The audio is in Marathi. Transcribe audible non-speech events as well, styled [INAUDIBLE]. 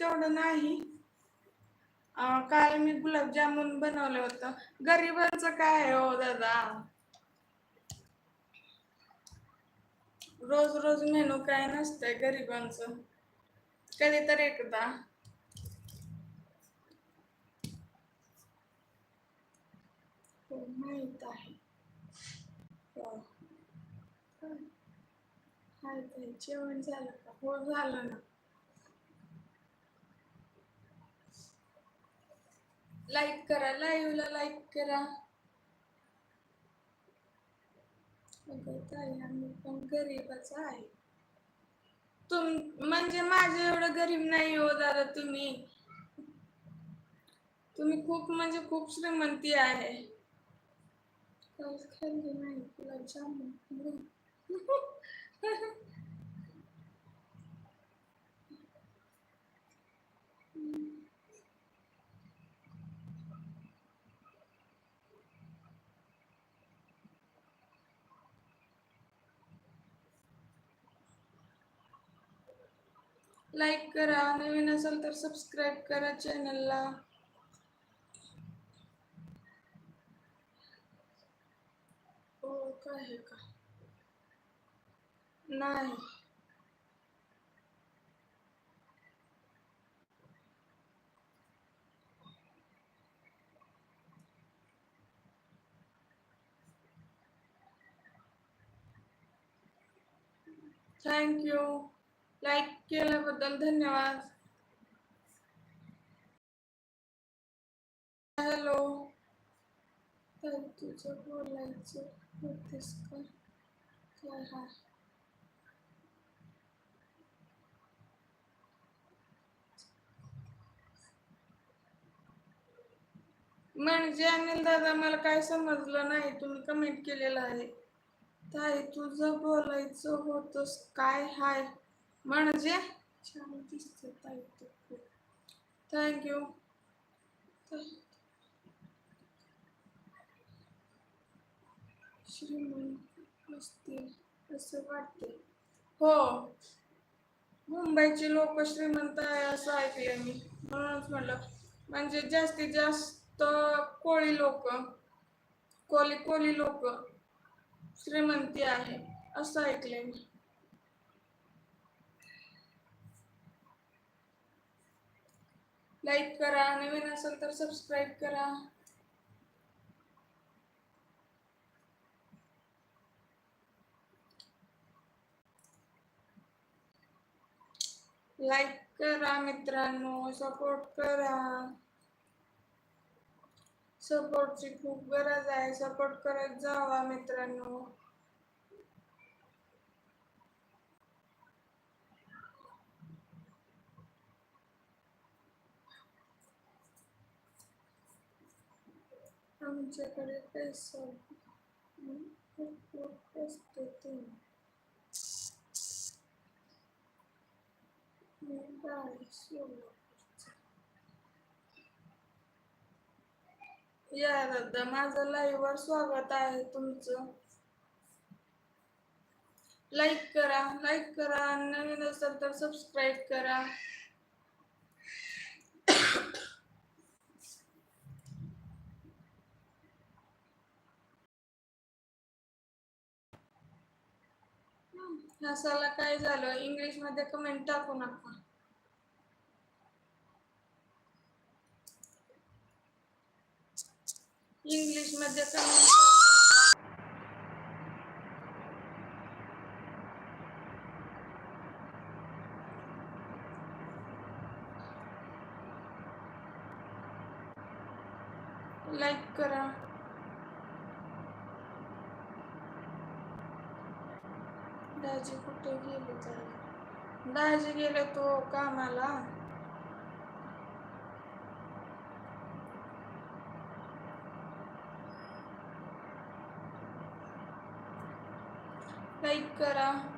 तेवढं नाही. काल मी गुलाबजामुन बनवलं होतं. गरिबांचं काय आहे हो दादा? रोज रोज मेनू काय नसतंय गरिबांचं. कधी तर एकदा हो, माहीत आहे. हो. जेवण झालं का? हो झालं ना. लाईक करा लाईव्हला लाईक करा. अगं आम्ही पण गरीबच आहे. तुम म्हणजे माझे एवढं गरीब नाही हो दादा तुम्ही. तुम्ही खूप म्हणजे खूप श्रीमंती आहे. काल खाल्ली नाही गुलाबजामुन [LAUGHS] लाईक करा नवीन असेल तर सबस्क्राईब करा चॅनलला हो काय आहे का? नाही. थँक्यू लाईक केल्याबद्दल धन्यवाद. हॅलो. तर तुझं बोलायचं होतेस का? हा? म्हणजे अनिल दादा मला काय समजलं नाही. तुम्ही कमेंट केलेलं आहे. ताई तुझं बोलायचं होतंस. काय हाय? म्हणजे? छान दिसते थँक्यू श्रीमंत असतील असं वाटते हो. मुंबईचे लोक श्रीमंत आहे असं ऐकले मी. म्हणूनच म्हणलं. म्हणजे जास्तीत जास्त कोळी लोक कोली कोली लोक श्रीमंती आहे असं ऐकले मी. लाईक करा नवीन असेल तर सबस्क्राईब करा. लाईक करा मित्रांनो सपोर्ट करा. सपोर्टची खूप गरज आहे सपोर्ट करत जावा मित्रांनो. आमच्याकडे पैसा मी या दादा माझं लाईव्ह वर स्वागत आहे तुमचं. लाईक करा लाईक करा. नवीन असेल तर सबस्क्राईब करा. हसायला काय झालं? इंग्लिशमध्ये कमेंट टाकू नका. इंग्लिशमध्ये कमेंट लाईक करा. दाजी कुठे गेले तर? दाजी गेले तो कामाला. लाईक करा.